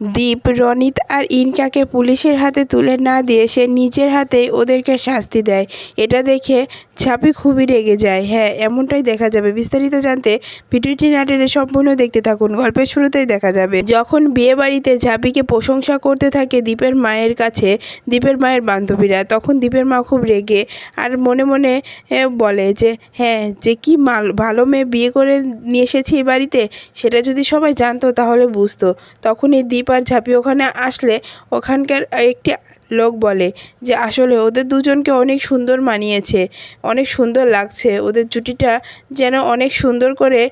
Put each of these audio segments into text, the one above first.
দীপ রনিত আর ইনকাকে পুলিশের হাতে তুলে না দিয়ে সে নিজের হাতেই ওদেরকে শাস্তি দেয়। এটা দেখে ঝাঁপি খুবই রেগে যায়। হ্যাঁ এমনটাই দেখা যাবে। বিস্তারিত জানতে ভিডিওটি না টেনে সম্পূর্ণ দেখতে থাকুন। গল্পের শুরুতেই দেখা যাবে, যখন বিয়ে বাড়িতে ঝাঁপিকে প্রশংসা করতে থাকে দীপের মায়ের কাছে দীপের মায়ের বান্ধবীরা, তখন দীপের মা খুব রেগে আর মনে মনে বলে যে হ্যাঁ যে কি মাল, ভালো মেয়ে বিয়ে করে নিয়ে এসেছি এই বাড়িতে? সেটা যদি সবাই জানতো তাহলে বুঝতো। তখনই দীপ আর ঝাঁপি ওখানে আসলে ওখানকার একটি লোক বলে যে আসলে ওদের দুজনকে অনেক সুন্দর মানিয়েছে, অনেক সুন্দর লাগছে। ওদের জুটিটা যেন অনেক সুন্দর করে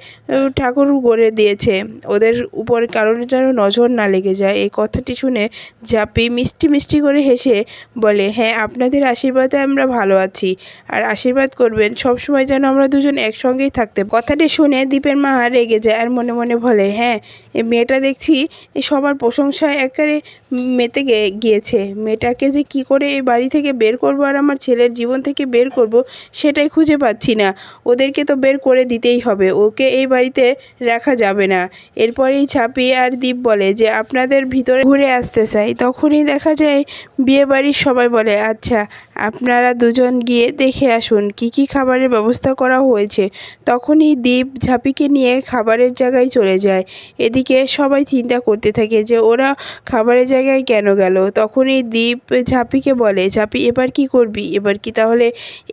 ঠাকুর গড়ে দিয়েছে। ওদের উপর কারোর যেন নজর না লেগে যায়। এই কথাটি শুনে ঝাঁপি মিষ্টি মিষ্টি করে হেসে বলে হ্যাঁ আপনাদের আশীর্বাদে আমরা ভালো আছি। আর আশীর্বাদ করবেন, সবসময় যেন আমরা দুজন একসঙ্গেই থাকতে কথাটি শুনে দীপের মা রেগে যায় আর মনে মনে বলে হ্যাঁ মেয়েটা দেখছি সবার প্রশংসায় একেবারে মেতে গিয়েছে। মেয়েটাকে যে কি করে এই বাড়ি থেকে বের করব আর আমার ছেলের জীবন থেকে বের করব, সেটাই খুঁজে পাচ্ছি না। ওদেরকে তো বের করে দিতেই হবে, ওকে এই বাড়িতে রাখা যাবে না। এরপরেই ছাপিয়ে আর দীপ বলে যে, আপনাদের ভিতরে ঘুরে আসতে চাই। তখনই দেখা যায় বিয়ে বাড়ির সবাই বলে আচ্ছা আপনারা দুজন গিয়ে দেখে আসুন কি কি খাবারের ব্যবস্থা করা হয়েছে। তখনই দীপ ঝাঁপিকে নিয়ে খাবারের জায়গায় চলে যায়। এদিকে সবাই চিন্তা করতে থাকে যে ওরা খাবারের জায়গায় কেন গেল? তখনই দীপ ঝাঁপিকে বলে, ঝাঁপি, এবার কি করবি? এবার কি তাহলে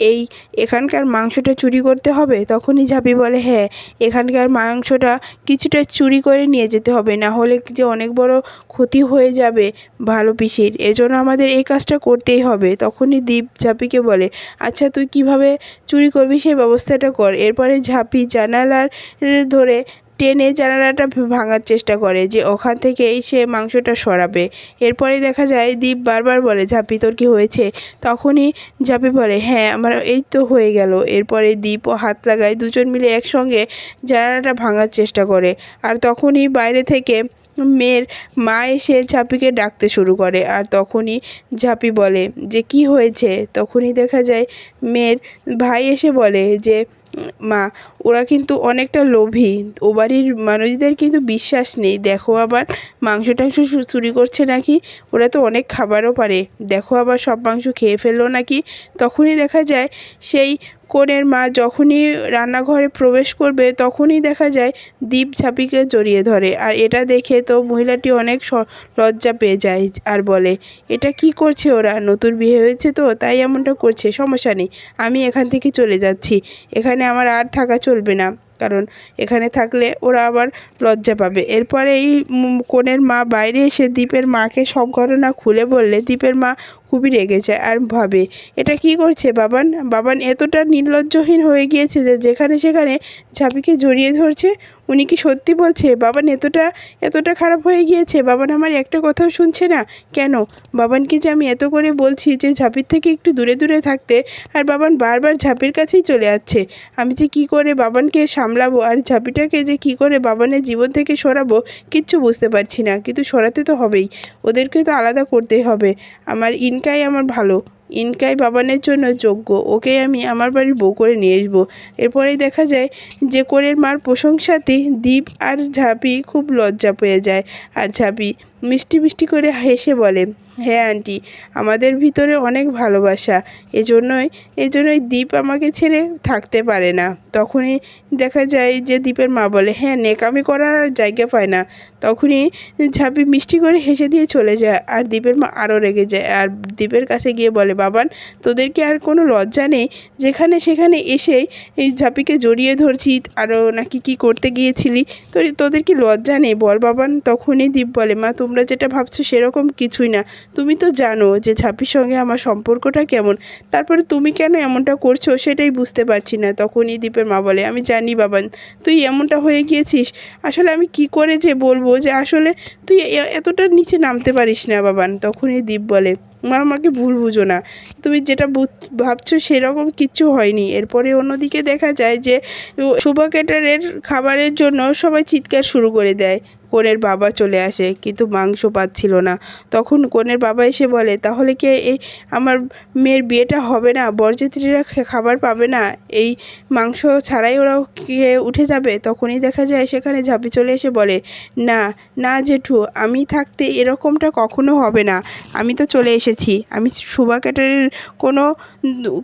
এই এখানকার মাংসটা চুরি করতে হবে? তখনই ঝাঁপি বলে হ্যাঁ এখানকার মাংসটা কিছুটা চুরি করে নিয়ে যেতে হবে, না হলে যে অনেক বড় ক্ষতি হয়ে যাবে ভালো পিসির। এজন্য আমাদের এই কাজটা করতেই হবে। তখনই দীপ ঝাঁপিকে বলে আচ্ছা তুই কীভাবে চুরি করবি সেই ব্যবস্থাটা কর। এরপরে ঝাঁপি জানালার ধরে টেনে জানালাটা ভাঙার চেষ্টা করে যে ওখান থেকেই সে মাংসটা সরাবে। এরপরে দেখা যায় দীপ বারবার বলে, ঝাঁপি, তোর কি হয়েছে? তখনই ঝাঁপি বলে হ্যাঁ আমার এই তো হয়ে গেল। এরপরে দীপও হাত লাগায় দুজন মিলে একসঙ্গে জানালাটা ভাঙার চেষ্টা করে। আর তখনই বাইরে থেকে মেয়ের মা এসে ঝাঁপিকে ডাকতে শুরু করে আর তখনই ঝাঁপি বলে যে কি হয়েছে? তখনই দেখা যায় মেয়ের ভাই এসে বলে যে, মা, ওরা কিন্তু অনেকটা লোভী। ও বাড়ির মানুষদের কিন্তু বিশ্বাস নেই। দেখো আবার মাংস টাংস চুরি করছে নাকি? ওরা তো অনেক খাবারও পারে। দেখো আবার সব মাংস খেয়ে ফেলল নাকি? তখনই দেখা যায় সেই কনের মা যখনই রান্নাঘরে প্রবেশ করবে, তখনই দেখা যায় দীপ ঝাঁপিকে জড়িয়ে ধরে। আর এটা দেখে তো মহিলাটি অনেক লজ্জা পেয়ে যায় আর বলে, এটা কি করছে ওরা? নতুন বিয়ে হয়েছে তো, তাই এমনটা করছে, সমস্যা নেই, আমি এখান থেকে চলে যাচ্ছি। এখানে আমার আর থাকা চলবে না। কারণ এখানে থাকলে ওরা আবার লজ্জা পাবে। এরপরে এই কনের মা বাইরে এসে দীপের মাকে সব ঘটনা খুলে বললে। দীপের মা খুবই রেগে যায় আর ভাবে, এটা কি করছে বাবান? বাবান এতটা নির্লজ্জহীন হয়ে গিয়েছে যে যেখানে সেখানে ঝাঁপিকে জড়িয়ে ধরছে। উনি কি সত্যি বলছে? বাবান এতটা এতটা খারাপ হয়ে গিয়েছে? বাবান আমার একটা কথাও শুনছে না। কেন? বাবানকে যে আমি এত করে বলছি যে ঝাঁপির থেকে একটু দূরে দূরে থাকতে আর বাবান বারবার ঝাঁপির কাছেই চলে যাচ্ছে। আমি যে কি করে বাবানকে সামলাবো আর ঝাঁপিটাকে যে কি করে বাবানের জীবন থেকে সরাবো কিচ্ছু বুঝতে পারছি না। কিন্তু সরাতে তো হবেই। ওদেরকে তো আলাদা করতেই হবে। আমার ইনকাই আমার ভালো। ইনকাই বাবানের জন্য যোগ্য ওকে আমি আমার বাড়ির বউ করে নিয়ে আসব। এরপরেই দেখা যায় যে কোরের মার প্রশংসাতে দীপ আর ঝাঁপি খুব লজ্জা পেয়ে যায়। আর ঝাঁপি মিষ্টি মিষ্টি করে হেসে বলে হ্যাঁ আন্টি, আমাদের ভিতরে অনেক ভালোবাসা। এজন্যই এজন্যই দীপ আমাকে ছেড়ে থাকতে পারে না। তখনই দেখা যায় যে দীপের মা বলে হ্যাঁ নেকামি করার আর জায়গা পায় না। তখনই ঝাঁপি মিষ্টি করে হেসে দিয়ে চলে যায়, আর দীপের মা আরও রেগে যায়, আর দীপের কাছে গিয়ে বলে বাবান, তোদেরকে আর কোনো লজ্জা নেই। যেখানে সেখানে এসেই এই ঝাঁপিকে জড়িয়ে ধরছি। আরও নাকি কি করতে গিয়েছিলি? তোর, তোদের কি লজ্জা নেই? বল, বাবান। তখনই দীপ বলে, মা, তোমরা যেটা ভাবছ সেরকম কিছুই না। তুমি তো জানো যে ঝাঁপির সঙ্গে আমার সম্পর্কটা কেমন। তারপরে তুমি কেন এমনটা করছ সেটাই বুঝতে পারছি না। তখনই দীপের মা বলে, আমি জানি, বাবান, তুই এমনটা হয়ে গিয়েছিস। আসলে আমি কি করে যে বলব যে আসলে তুই এতটা নিচে নামতে পারিস না, বাবান। তখনই দীপ বলে মা আমাকে ভুল বুঝো না। তুমি যেটা ভাবছ সেরকম কিচ্ছু হয়নি। এরপরে অন্যদিকে দেখা যায় যে শুভ ক্যাটারের খাবারের জন্য সবাই চিৎকার শুরু করে দেয়। কনের বাবা চলে আসে, কিন্তু মাংস পাচ্ছিল না। তখন কনের বাবা এসে বলে, তাহলে কি এই আমার মেয়ের বিয়েটা হবে না? বরযাত্রীরা খাবার পাবে না? এই মাংস ছাড়াই ওরাও খেয়ে উঠে যাবে? তখনই দেখা যায় সেখানে ঝাঁপি চলে এসে বলে, না না জেঠু, আমি থাকতে এরকমটা কখনো হবে না। আমি তো চলে এসেছি। আমি সুভা ক্যাটারের কোনো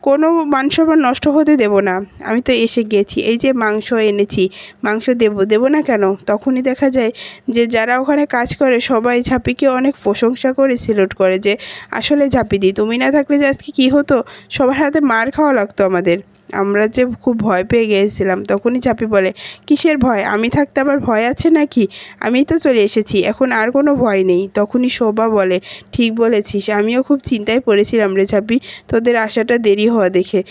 কোনো মান সম্মান নষ্ট হতে দেব না। আমি তো এসে গেছি। এই যে মাংস এনেছি, মাংস দেব দেব না কেন? তখনই দেখা যায় যে যারা ওখানে কাজ করে, সবাই ঝাঁপিকে অনেক প্রশংসা করে সিলেক্ট করে যে, আসলে ঝাঁপিদি, তুমি না থাকলে যে আজকে কী হতো? সবার হাতে মার খাওয়া লাগতো আমাদের। আমরা যে খুব ভয় পেয়ে গিয়েছিলাম, তখনই ঝাঁপি বলে, কিসের ভয়? আমি থাকতে আবার ভয় আছে নাকি? আমি তো চলে এসেছি, এখন আর কোনো ভয় নেই। তখনই শোভা বলে, ঠিক বলেছিস, আমিও খুব চিন্তায় পড়েছিলাম রে ঝাঁপি, তোদের আসাটা দেরি হওয়া দেখে।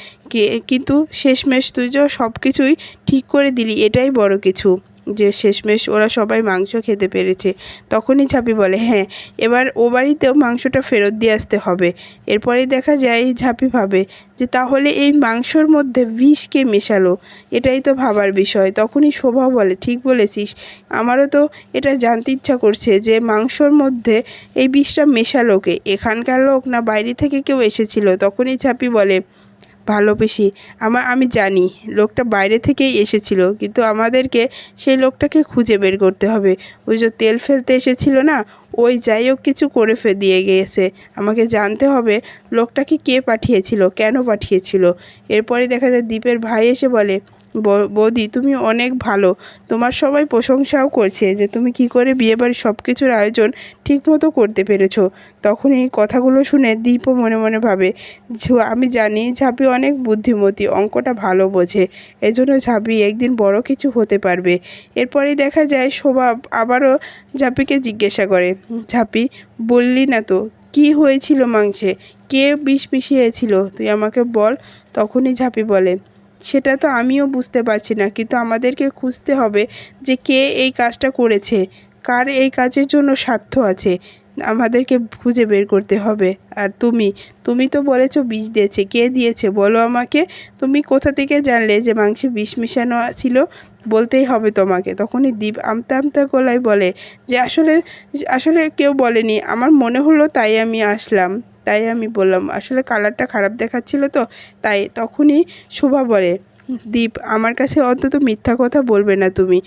কিন্তু শেষমেশ তুই যে সব কিছুই ঠিক করে দিলি, এটাই বড় কিছু। যে শেষমেশ ওরা সবাই মাংস খেতে পেরেছে। তখনই ঝাঁপি বলে হ্যাঁ এবার ও বাড়িতেও মাংসটা ফেরত দিয়ে আসতে হবে। এরপরেই দেখা যায়, ঝাঁপি ভাবে যে তাহলে এই মাংসর মধ্যে বিষ কে মেশালো। এটাই তো ভাবার বিষয়। তখনই শোভা বলে, ঠিক বলেছিস। আমারও তো এটা জানতে ইচ্ছা করছে যে মাংসর মধ্যে এই বিষটা মেশালো কে? এখানকার লোক না বাইরে থেকে কেউ এসেছিল? তখনই ঝাঁপি বলে ভালো বেশি আমার আমি জানি, লোকটা বাইরে থেকেই এসেছিল, কিন্তু আমাদেরকে সেই লোকটাকে খুঁজে বের করতে হবে। ওই যে তেল ফেলতে এসেছিল না, ওই যাই হোক কিছু করে ফে দিয়ে গিয়েছে আমাকে জানতে হবে, লোকটাকে কে পাঠিয়েছিল, কেন পাঠিয়েছিল? এরপরে দেখা যায় দ্বীপের ভাই এসে বলে "ব- বৌদি, তুমি অনেক ভালো। তোমার সবাই প্রশংসাও করছে যে তুমি কি করে বিয়ে বিয়েবাড়ির সব কিছুর আয়োজন ঠিকমতো করতে পেরেছ। তখন এই কথাগুলো শুনে দীপও মনে মনে ভাবে আমি জানি ঝাঁপি অনেক বুদ্ধিমতী, অঙ্কটা ভালো বোঝে। এজন্য ঝাঁপি একদিন বড় কিছু হতে পারবে। এরপরেই দেখা যায় শোভা আবারও ঝাঁপিকে জিজ্ঞাসা করে, ঝাঁপি, বললি না তো, কি হয়েছিল মাংসে? কে বিষ মিশিয়েছিল? তুই আমাকে বল। তখনই ঝাঁপি বলে সেটা তো আমিও বুঝতে পারছি না। কিন্তু আমাদেরকে খুঁজতে হবে যে কে এই কাজটা করেছে, কার এই কাজের জন্য স্বার্থ আছে। আমাদেরকে খুঁজে বের করতে হবে। আর তুমি তুমি তো বলেছ বিষ দিয়েছে, কে দিয়েছে? বলো আমাকে। তুমি কোথা থেকে জানলে যে মাংসে বিষ মিশানো ছিল? বলতেই হবে তোমাকে। তখনই দীপ আমতা আমতা গলায় বলে যে, আসলে আসলে কেউ বলেনি। আমার মনে হলো তাই আমি আসলাম। তাই আমি বললাম, আসলে কালারটা খারাপ দেখাচ্ছিল তো, তাই তখনই শোভা বলে, দীপ, আমার কাছে অন্তত মিথ্যা কথা বলবে না তুমি।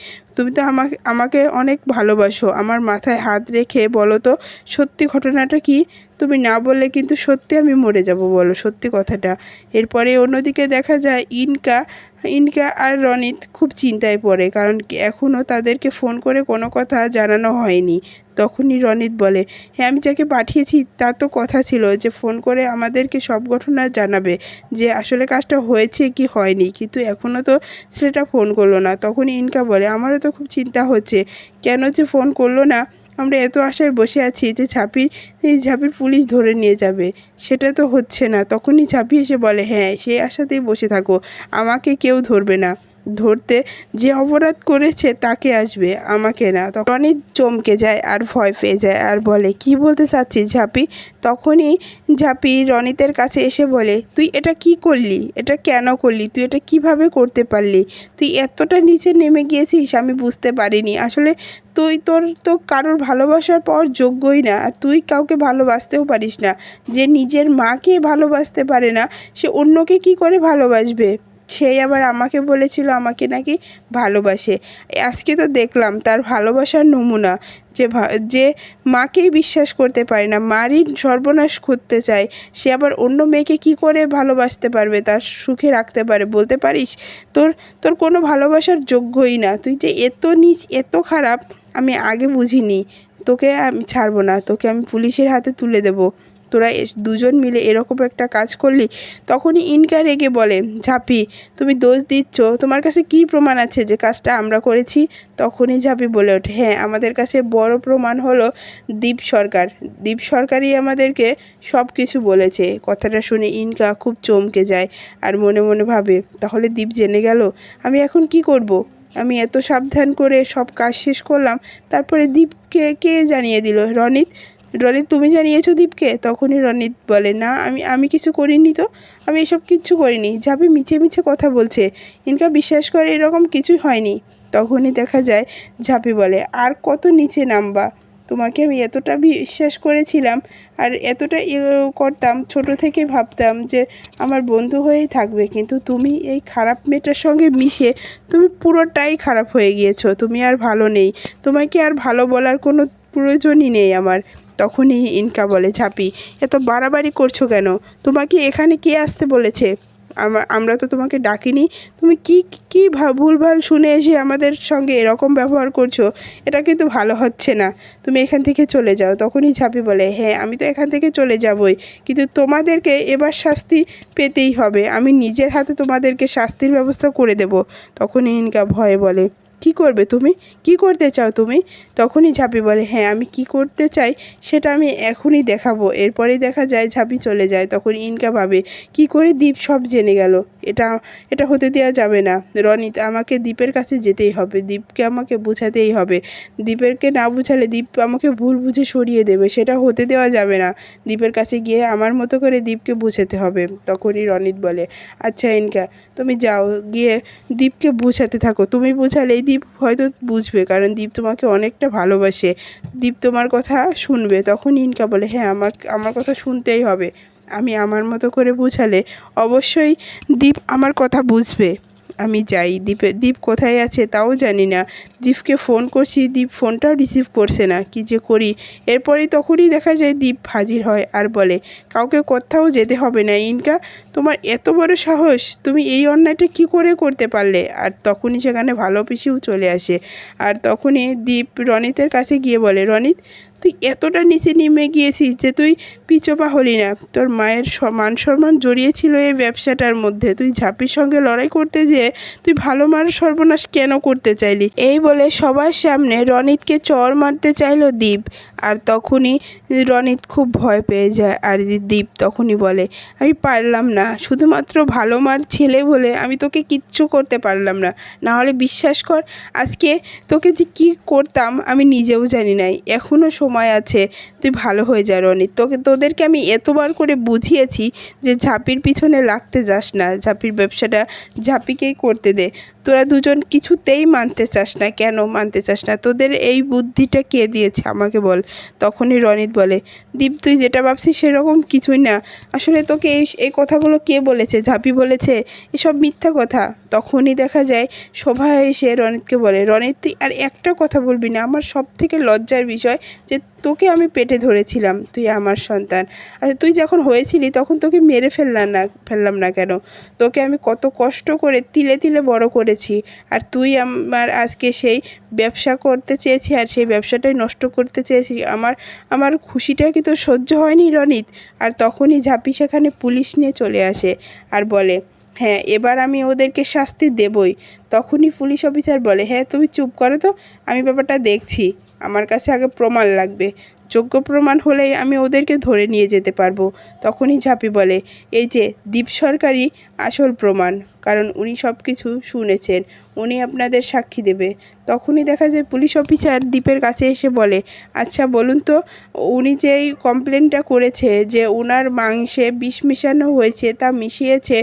তুমি তো আমাকে আমাকে অনেক ভালোবাসো। আমার মাথায় হাত রেখে বলো তো, সত্যি ঘটনাটা কি? তুমি না বললে কিন্তু সত্যি আমি মরে যাব বলো, সত্যি কথাটা। এরপরে অন্যদিকে দেখা যায় ইনকা ইনকা আর রনিত খুব চিন্তায় পড়ে, কারণ এখনও তাদেরকে ফোন করে কোনো কথা জানানো হয়নি। তখনই রনিত বলে হ্যাঁ আমি যাকে পাঠিয়েছি তা তো কথা ছিল যে ফোন করে আমাদেরকে সব ঘটনা জানাবে, যে আসলে কাজটা হয়েছে কি হয়নি। কিন্তু এখনও তো ছেলেটা ফোন করল না। তখনই ইনকা বলে, আমারও তো খুব চিন্তা হচ্ছে। কেন যে ফোন করল না? আমরা এত আশায় বসে আছি যে ঝাঁপির, এই ঝাঁপির পুলিশ ধরে নিয়ে যাবে। সেটা তো হচ্ছে না। তখনই ঝাঁপি এসে বলে হ্যাঁ সেই আশাতেই বসে থাকো। আমাকে কেউ ধরবে না। ধরতে যে অপরাধ করেছে তাকে আসবে, আমাকে না। তখন অনেক চমকে যায় আর ভয় পেয়ে যায় আর বলে, কি বলতে চাচ্ছিস ঝাঁপি? তখনই ঝাঁপি রনিতের কাছে এসে বলে, তুই এটা কি করলি? এটা কেন করলি? তুই এটা কীভাবে করতে পারলি? তুই এতটা নিচে নেমে গিয়েছিস, আমি বুঝতে পারিনি। আসলে তুই তোর তো কারোর ভালোবাসার পাওয়ার যোগ্যই না, আর তুই কাউকে ভালোবাসতেও পারিস না। যে নিজের মাকে ভালোবাসতে পারে না, সে অন্যকে কি করে ভালোবাসবে? সেই আবার আমাকে বলেছিল, আমাকে নাকি ভালোবাসে। আজকে তো দেখলাম তার ভালোবাসার নমুনা যে যে মাকেই বিশ্বাস করতে পারে না, মারই সর্বনাশ করতে চায়। সে আবার অন্য মেয়েকে কি করে ভালোবাসতে পারবে, তার সুখে রাখতে পারে, বলতে পারিস? তোর তোর কোনো ভালোবাসার যোগ্যই না। তুই যে এত নিচ, এত খারাপ, আমি আগে বুঝিনি। তোকে আমি ছাড়বো না, তোকে আমি পুলিশের হাতে তুলে দেবো। তোরা দুজন মিলে এরকম একটা কাজ করলি? তখনই ইনকা রেগে বলে, ঝাঁপি, তুমি দোষ দিচ্ছ, তোমার কাছে কী প্রমাণ আছে যে কাজটা আমরা করেছি? তখনই ঝাঁপি বলে ওঠে হ্যাঁ আমাদের কাছে বড় প্রমাণ হলো দীপ সরকার। দীপ সরকারই আমাদেরকে সব কিছু বলেছে। কথাটা শুনে ইনকা খুব চমকে যায় আর মনে মনে ভাবে, তাহলে দীপ জেনে গেল, আমি এখন কি করব। আমি এত সাবধান করে সব কাজ শেষ করলাম, তারপরে দীপকে কে জানিয়ে দিল? রনিত রনিত, তুমি জানিয়েছো দীপকে? তখনই রনিত বলে, না, আমি আমি কিছু করিনি তো। আমি এসব কিচ্ছু করিনি। যাবে মিছে মিছে কথা বলছে, ইনকা বিশ্বাস করে এরকম কিছুই হয়নি। তখনই দেখা যায়, ঝাঁপি বলে, আর কত নিচে নামবা। তোমাকে আমি এতটা বিশ্বাস করেছিলাম আর এতটা করতাম, ছোট থেকে ভাবতাম যে আমার বন্ধু হয়েই থাকবে। কিন্তু তুমি এই খারাপ মেয়েটার সঙ্গে মিশে তুমি পুরোটাই খারাপ হয়ে গিয়েছো। তুমি আর ভালো নেই। তোমাকে আর ভালো বলার কোনো প্রয়োজনই নেই আমার। তখনই ইনকা বলে, ঝাঁপি, এত বাড়াবাড়ি করছ কেন? তোমাকে এখানে কে আসতে বলেছে? আমরা তো তোমাকে ডাকিনি। তুমি কি কি ভুলভাল শুনে এসে আমাদের সঙ্গে এরকম ব্যবহার করছ? এটা কিন্তু ভালো হচ্ছে না। তুমি এখান থেকে চলে যাও। তখনই ঝাঁপি বলে হ্যাঁ আমি তো এখান থেকে চলে যাবই। কিন্তু তোমাদেরকে এবার শাস্তি পেতেই হবে। আমি নিজের হাতে তোমাদেরকে শাস্তির ব্যবস্থা করে দেব। তখনই ইনকা ভয়ে বলে কি করবে তুমি? কি করতে চাও তুমি? তখনই ঝাঁপি বলে হ্যাঁ আমি কি করতে চাই সেটা আমি এখনই দেখাবো। এরপরেই দেখা যায় ঝাঁপি চলে যায়, তখন ইনকা ভাবে, কি করে দ্বীপ সব জেনে গেল? এটা এটা হতে দেওয়া যাবে না। রনিত আমাকে দ্বীপের কাছে যেতেই হবে। দ্বীপকে আমাকে বোঝাতেই হবে। দ্বীপেরকে না বুঝালে দ্বীপ আমাকে ভুল বুঝে সরিয়ে দেবে। সেটা হতে দেওয়া যাবে না। দ্বীপের কাছে গিয়ে আমার মতো করে দ্বীপকে বুঝাতে হবে। তখনই রনিত বলে আচ্ছা ইনকা, তুমি যাও, গিয়ে দীপকে বুঝাতে থাকো। তুমি বুঝালেই দীপ হয়তো বুঝবে, কারণ দীপ তোমাকে অনেকটা ভালোবাসে। দীপ তোমার কথা শুনবে, তখন ইনকা বলে হ্যাঁ আমার আমার কথা শুনতেই হবে। আমি আমার মতো করে বুঝালে অবশ্যই দীপ আমার কথা বুঝবে। আমি যাই। দীপে, দীপ কোথায় আছে তাও জানি না। দীপকে ফোন করছি, দীপ ফোনটাও রিসিভ করছে না। কি যে করি? এরপরেই তখনই দেখা যায় দীপ হাজির হয় আর বলে, কাউকে কোথাও যেতে হবে না, ইনকা। তোমার এত বড় সাহস, তুমি এই অন্যায়টা কি করে করতে পারলে? আর তখনই সেখানে ভালো পিসিও চলে আসে। আর তখনই দীপ রনিতের কাছে গিয়ে বলে, রনিত তুই এতটা নিচে নেমে গিয়েছিস যে তুই পিছোপা হলি না। তোর মায়ের মান সম্মান জড়িয়েছিল এই ব্যবসাটার মধ্যে। তুই ঝাঁপির সঙ্গে লড়াই করতে যেয়ে তুই ভালো মার সর্বনাশ কেন করতে চাইলি? এই বলে সবার সামনে রনিতকে চর মারতে চাইল দীপ। আর তখনই রনিত খুব ভয় পেয়ে যায় আর দীপ তখনই বলে, আমি পারলাম না, শুধুমাত্র ভালো মার ছেলে বলে আমি তোকে কিচ্ছু করতে পারলাম না। না হলে বিশ্বাস কর, আজকে তোকে যে কী করতাম আমি নিজেও জানি নাই। এখনও সময় আছে, তুই ভালো হয়ে যা রনিত। তোকে, তোদেরকে আমি এতবার করে বুঝিয়েছি যে ঝাঁপির পিছনে লাগতে যাস না। ঝাঁপির ব্যবসাটা ঝাঁপিকেই করতে দে। তোরা দুজন কিছুতেই মানতে চাস না। কেন মানতে চাস না? তোদের এই বুদ্ধিটা কে দিয়েছে আমাকে বল। তখনই রনিত বলে, দীপ, তুই যেটা ভাবছিস সেরকম কিছুই না। আসলে তোকে এই এই কথাগুলো কে বলেছে? ঝাঁপি বলেছে, এসব মিথ্যা কথা। তখনই দেখা যায় শোভা এসে রনিতকে বলে, রনিত, তুই আর একটা কথা বলবি না। আমার সব থেকে লজ্জার বিষয় যে তোকে আমি পেটে ধরেছিলাম, তুই আমার সন্তান। আর তুই যখন হয়েছিলি তখন তোকে মেরে ফেললাম না ফেললাম না কেন? তোকে আমি কত কষ্ট করে তিলে তিলে বড় করেছি, আর তুই আমার আজকে সেই ব্যবসা করতে চেয়েছি, আর সেই ব্যবসাটাই নষ্ট করতে চেয়েছি। আমার আমার খুশিটা কি তোর সহ্য হয়নি রনিত? আর তখনই ঝাঁপি সেখানে পুলিশ নিয়ে চলে আসে আর বলে হ্যাঁ এবার আমি ওদেরকে শাস্তি দেবই। তখনই পুলিশ অফিসার বলে হ্যাঁ তুমি চুপ করো তো, আমি ব্যাপারটা দেখছি। আমার কাছে আগে প্রমাণ লাগবে। যোগ্য প্রমাণ হলেই আমি ওদেরকে ধরে নিয়ে যেতে পারব, তখনই ঝাঁপি বলে, এই যে, দীপ সরকারই আসল প্রমাণ। কারণ উনি সব কিছু শুনেছেন, উনি আপনাদের সাক্ষী দেবে। তখনই দেখা যায় পুলিশ অফিসার দীপের কাছে এসে বলে আচ্ছা বলুন তো, উনি যে এই কমপ্লেনটা করেছে যে ওনার মাংসে বিষ মিশানো হয়েছে, তা মিশিয়েছে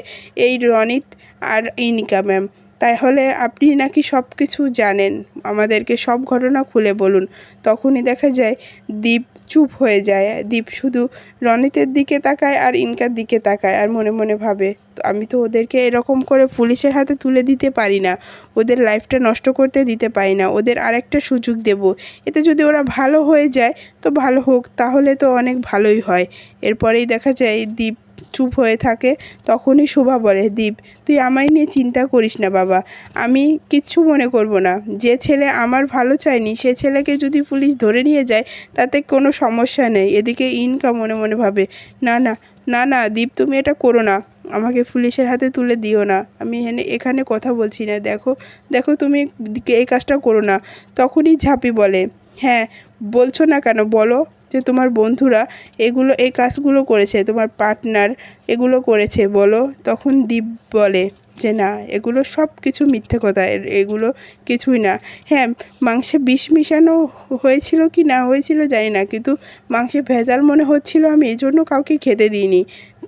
এই রনিত আর ইনিকা ম্যাম তাহলে আপনি নাকি সব কিছু জানেন? আমাদেরকে সব ঘটনা খুলে বলুন। তখনই দেখা যায়, দীপ চুপ হয়ে যায়। দীপ শুধু রনিতের দিকে তাকায় আর ইনকার দিকে তাকায় আর মনে মনে ভাবে তো আমি তো ওদেরকে এরকম করে পুলিশের হাতে তুলে দিতে পারি না। ওদের লাইফটা নষ্ট করতে দিতে পারি না। ওদের আরেকটা সুযোগ দেব। এতে যদি ওরা ভালো হয়ে যায়, তো ভালো হোক। তাহলে তো অনেক ভালোই হয়। এরপরেই দেখা যায়, দীপ চুপ হয়ে থাকে, তখনই শোভা বলে, দীপ, তুই আমায় নিয়ে চিন্তা করিস না বাবা। আমি কিচ্ছু মনে করব না। যে ছেলে আমার ভালো চায়নি, সে ছেলেকে যদি পুলিশ ধরে নিয়ে যায়, তাতে কোনো সমস্যা নেই। এদিকে ইনকা মনে মনে ভাবে, না না না না, দীপ, তুমি এটা করো না। আমাকে পুলিশের হাতে তুলে দিও না। আমি এখানে এখানে কথা বলছি না। দেখো দেখো তুমি এই কাজটা করো না। তখনই ঝাঁপি বলে হ্যাঁ বলছো না কেন? বলো। যে তোমার বন্ধুরা এগুলো, এই কাজগুলো করেছে, তোমার পার্টনার এগুলো করেছে, বলো। তখন দীপ বলে যে, না, এগুলো সব কিছু মিথ্যে কথা এগুলো কিছুই না। হ্যাঁ মাংসে বিষ মিশানো হয়েছিল কি না হয়েছিল জানি না, কিন্তু মাংসে ভেজাল মনে হচ্ছিল, আমি এই জন্য কাউকে খেতে দিইনি।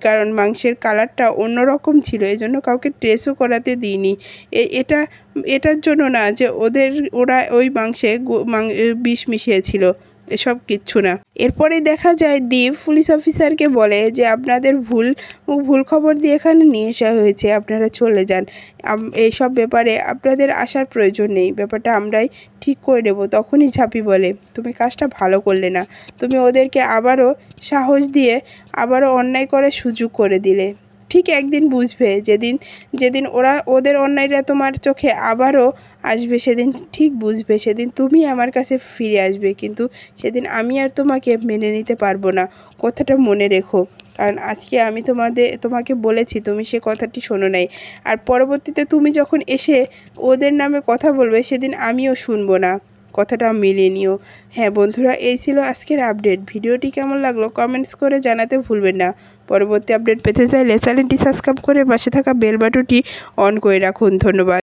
কারণ মাংসের কালারটা অন্যরকম ছিল, এই জন্য কাউকে টেস্টও করাতে দিইনি। এটা, এটার জন্য না যে, ওদের, ওরা ওই মাংসে বিষ মিশিয়েছিল। এসব কিচ্ছু না। এরপরে দেখা যায়, দীপ পুলিশ অফিসারকে বলে যে, আপনাদের ভুল ভুল খবর দিয়ে এখানে নিয়ে আসা হয়েছে, আপনারা চলে যান। এইসব ব্যাপারে আপনাদের আসার প্রয়োজন নেই। ব্যাপারটা আমরাই ঠিক করে নেব। তখনই ঝাঁপি বলে, তুমি কাজটা ভালো করলে না। তুমি ওদেরকে আবারও সাহস দিয়ে, আবারও অন্যায় করার সুযোগ করে দিলে। ঠিক একদিন বুঝবে, যেদিন যেদিন ওরা, ওদের অন্যায়টা তোমার চোখে আবারও আসবে, সেদিন ঠিক বুঝবে, সেদিন তুমি আমার কাছে ফিরে আসবে, কিন্তু সেদিন আমি আর তোমাকে মেনে নিতে পারব না। কথাটা মনে রেখো, কারণ আজকে আমি তোমাদের তোমাকে বলেছি, তুমি সে কথাটি শোনো নাই। আর পরবর্তীতে তুমি যখন এসে ওদের নামে কথা বলবে, সেদিন আমিও শুনব না। কথাটা মিলিয়ে নিও। হ্যাঁ বন্ধুরা, এই ছিল আজকের আপডেট। ভিডিওটি কেমন লাগল কমেন্টস করে জানাতে ভুলবেন না। পরবর্তী আপডেট পেতে চাইলে চ্যানেলটি সাবস্ক্রাইব করে পাশে থাকা বেল বাটনটি অন করে রাখুন। ধন্যবাদ।